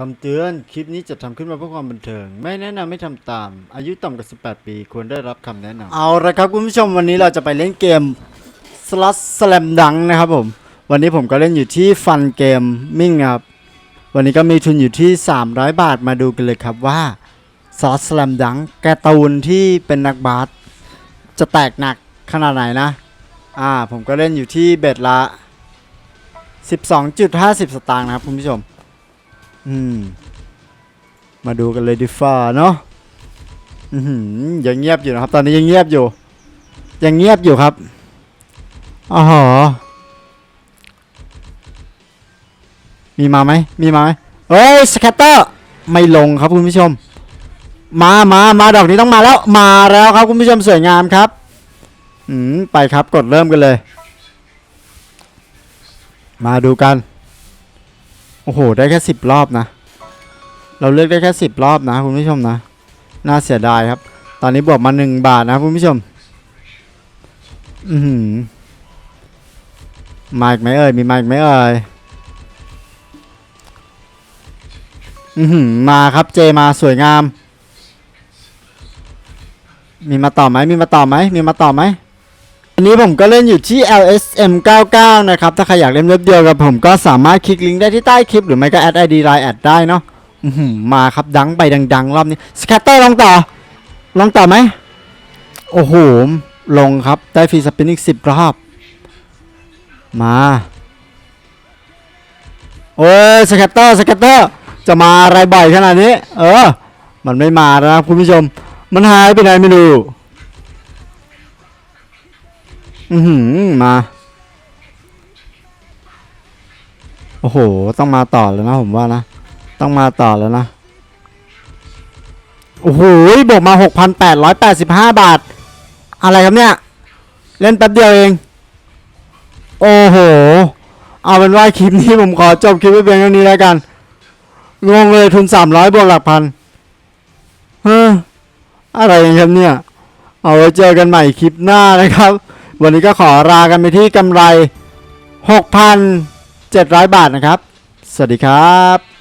คำเตือน คลิปนี้จะทำขึ้นมาเพื่อความบันเทิง ไม่แนะนำให้ทำตาม อายุต่ำกว่า 18 ปี ควรได้รับคำแนะนำ เอาละครับคุณผู้ชมวันนี้เราจะไปเล่นเกม Slot Slam Dunk นะครับผม วันนี้ผมก็เล่นอยู่ที่ฟันเกมมิ่งครับ วันนี้ก็มีทุนอยู่ที่ 300 บาทมาดูกันเลยครับว่า Slot Slam Dunk การ์ตูนที่เป็นนักบาสจะแตกหนักขนาดไหนนะ อ่าผมก็เล่นอยู่ที่เบ็ดละ 12.50 สตางค์นะครับคุณผู้ชม อืม มาดูกันเลยดีฟ้าเนาะอือหือยังเงียบอยู่นะครับ ตอนนี้ยังเงียบอยู่ ยังเงียบอยู่ครับอ๋อหอมีมาไหม มีมาไหมเฮ้ยสแคตเตอร์ ไม่ลงครับคุณผู้ชม มามามาดอกนี้ต้องมาแล้ว มาแล้วครับคุณผู้ชมสวยงามครับ อืม ไปครับกดเริ่มกันเลย มาดูกัน โอ้โห ได้แค่สิบรอบนะ เราเลือกได้แค่สิบรอบนะคุณผู้ชมนะ น่าเสียดายครับ ตอนนี้บวกมาหนึ่งบาทนะคุณผู้ชม อือหือมาอีกไหมเอ่ย มีมาอีกไหมเอ่ย อือหือมาครับเจมาสวยงาม มีมาต่อไหม มีมาต่อไหม มีมาต่อไหม อันนี้ผมก็เล่นอยู่ที่ LSM 99 นะครับ ถ้าใครอยากเล่นเว็บเดียวกับผมก็สามารถคลิกลิงก์ได้ที่ใต้คลิป หรือไม่ก็แอด ID Line แอดได้เนาะมาครับดังไปดัง ๆ รอบนี้สแคตเตอร์ลงต่อ ลงต่อไหม โอ้โห ลงครับ ได้ฟรีสปินอีกสิบรอบ มา โอ้ยสแคตเตอร์สแคตเตอร์จะมาอะไรบ่อยขนาดนี้ เออ มันไม่มาแล้วนะคุณผู้ชม มันหายไปไหนไม่รู้ อือหือมา โอ้โห ต้องมาต่อแล้วนะผมว่านะ ต้องมาต่อแล้วนะ โอ้โหบวกมา 6,885 บาท อะไรครับเนี่ย เล่นแป๊บเดียวเอง โอ้โห เอาเป็นว่าคลิปนี้ผมขอจบคลิปไว้เพียงเท่านี้แล้วกัน งงเลยทุน 300 บวกหลักพัน เฮ้ออะไรครับเนี่ย เอาไว้เจอกันใหม่คลิปหน้านะครับ วันนี้ก็ขอลากันไปที่กำไร 6,700 บาทนะครับ สวัสดีครับ